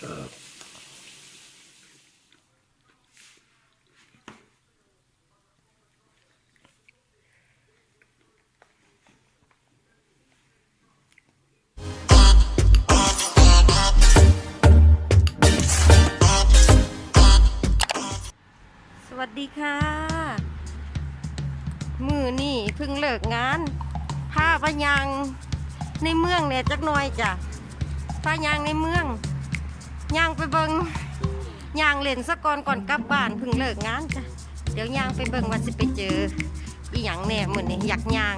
ครับสวัสดีค่ะ มือนี่เพิ่งเลิกงานพาพยางในเมืองเนี่ยจักหน่อยจ้ะพายางในเมือง ยางไปเบิงยางเล่นสะก่อนก่อนกลับบ้านเพิ่งเลิกงานจ้ะเดี๋ยวยางไปเบิงว่าสิไปเจออีหยังแน่เหมือนี่อยากยาง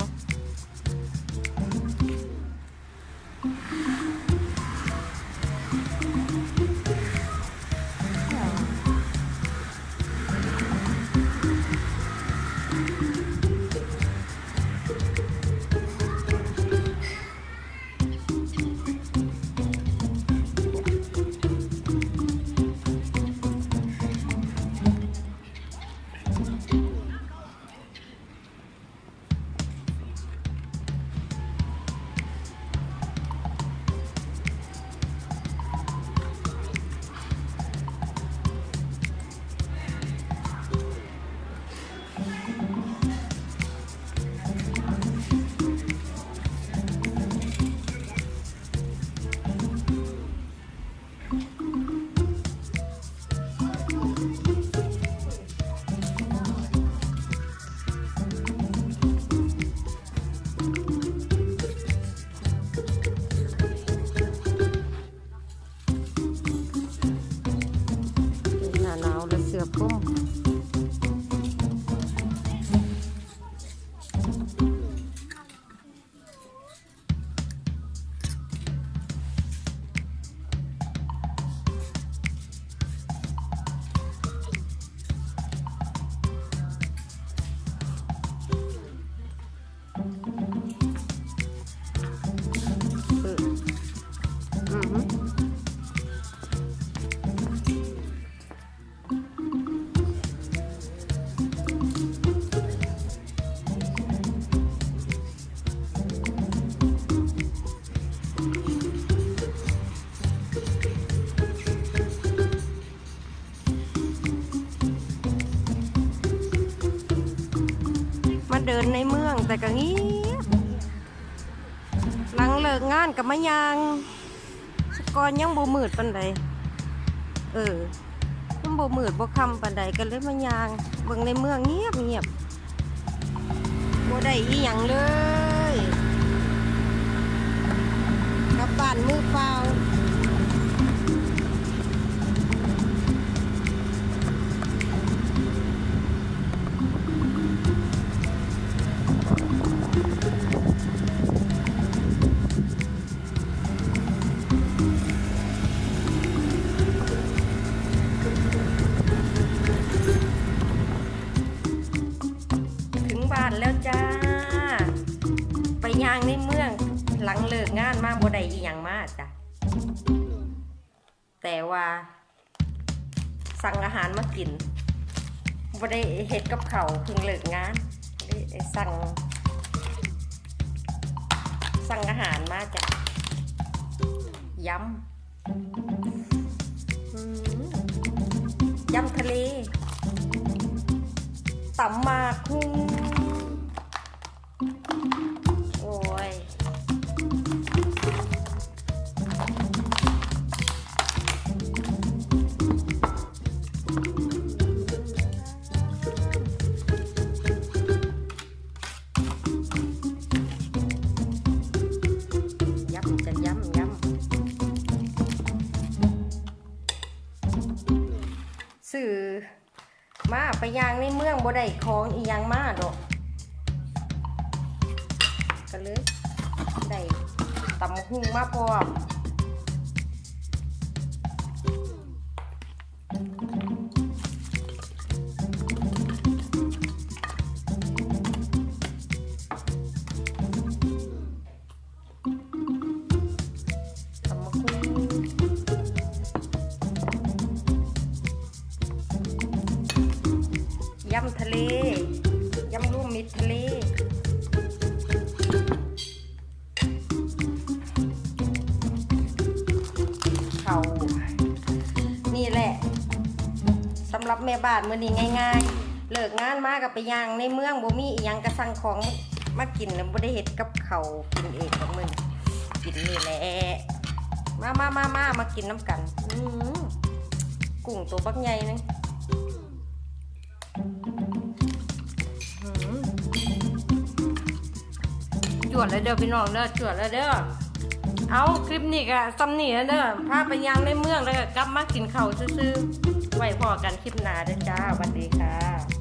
าว นในเมืองแต่ก็เงี้ยบหลังเลิกงานกับมะยางสกอนยังบ่มืดปันใดเออยังบ่มืดบ่คำปันใดก็เลยมายางเบิ่งในเมืองเงียบเงียบบ่ได้อีหยังเลยกลับบ้านมือเปล่า บ้านแล้วจ้า ไปย่างในเมืองหลังเลิกงานมาบ่ได้อีหยังมาจ้ะแต่ว่า สั่งอาหารมากินบ่ได้เฮ็ดกับเขาเพิ่งเลิกงานได้สั่ง สั่งอาหารมาจ้ะยำยำทะเลตำหมากคุง สื่อมาไปยางในเมืองบ่ได้ของอียังมาดอกก็เลยได้ตำหุ่งมาพร้อม ยำทะเล ยำรูมมิตรทะเล เขานี่แหละสำหรับแม่บ้านมื้อนี้ง่าย ๆ เลิกงานมากับไปย่างในเมืองบ่มีอีหยังกระสั่งของมากินแล้วบ่ได้เฮ็ดกับเขากินเองของมึงกินนี่แหละ มามามามามากินน้ำกัน กุ้งตัวบักใหญ่นึง วดแลยเด้อพี่น้องเด้อจวดแล้วเด้อเอาคลิปนี้ก็ซ้ำนี่แล้วเด้อพาไปย่างในเมืองแล้วก็กลับมากินข้าวซื่อๆไว้พอกันคลิปหน้าเด้อจ้าสวัสดีค่ะ